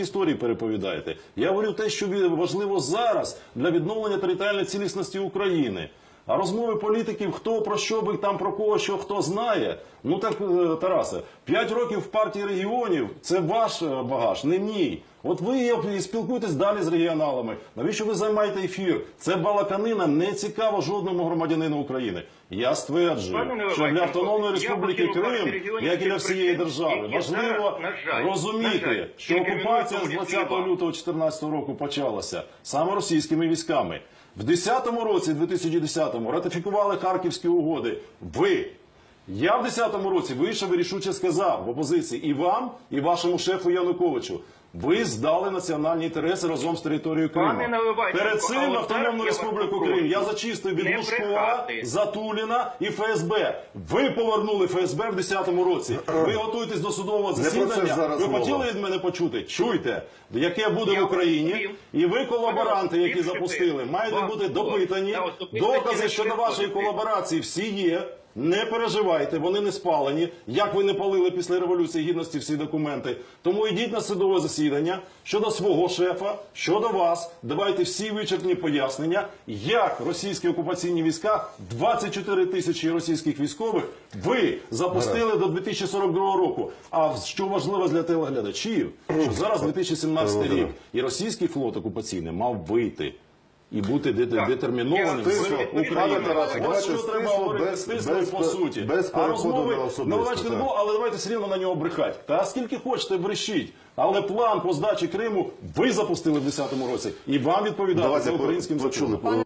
історії переповідаєте. Я говорю те, що важливо зараз для відновлення територіальної цілісності України. А розмови політиків, хто про що би там про кого що хто знає. Ну так, е, Тарасе, п'ять років в партії регіонів це ваш е, багаж, не мій. От ви спілкуєтесь далі з регіоналами. Навіщо ви займаєте ефір? Це балаканина не цікаво жодному громадянину України. Я стверджую, що для Автономної Республіки Крим, як і для всієї держави, важливо розуміти, що окупація з 20 лютого. лютого 2014 року почалася саме російськими військами. В 10-му році, 2010-му, ратифікували Харківські угоди. Ви. Я в 10-му році вийшов і рішуче сказав в опозиції і вам, і вашому шефу Януковичу. Ви здали національні інтереси разом з територією Криму. Пане Наливайченко, Перед а цим от Автономну я вас Республіку Крим я зачистив від не Лужкова, брехати. Затуліна і ФСБ. Ви повернули ФСБ в 10-му році. Ви готуєтесь до судового про це засідання. зараз Ви мова. хотіли від мене почути? Чуйте, яке буде Я в Україні, і ви колаборанти, які Більше запустили, маєте Вам бути допитані. Та Докази не щодо вашої колаборації всі є. Не переживайте, вони не спалені. Як ви не палили після революції гідності всі документи? Тому йдіть на судове засідання щодо свого шефа, щодо вас. Давайте всі вичерпні пояснення, як російські окупаційні війська, 24 тисячі російських військових, ви запустили до 2042 року. А що важливо для телеглядачів, що зараз 2017 рік і російський флот окупаційний мав вийти. І бути детермінованим без- по суті. без а переходу розмови на не було, але давайте все рівно на нього брехать. Та скільки хочете, брешіть. Але план по здачі Криму ви запустили в 10-му році. І вам відповідати за українським законом.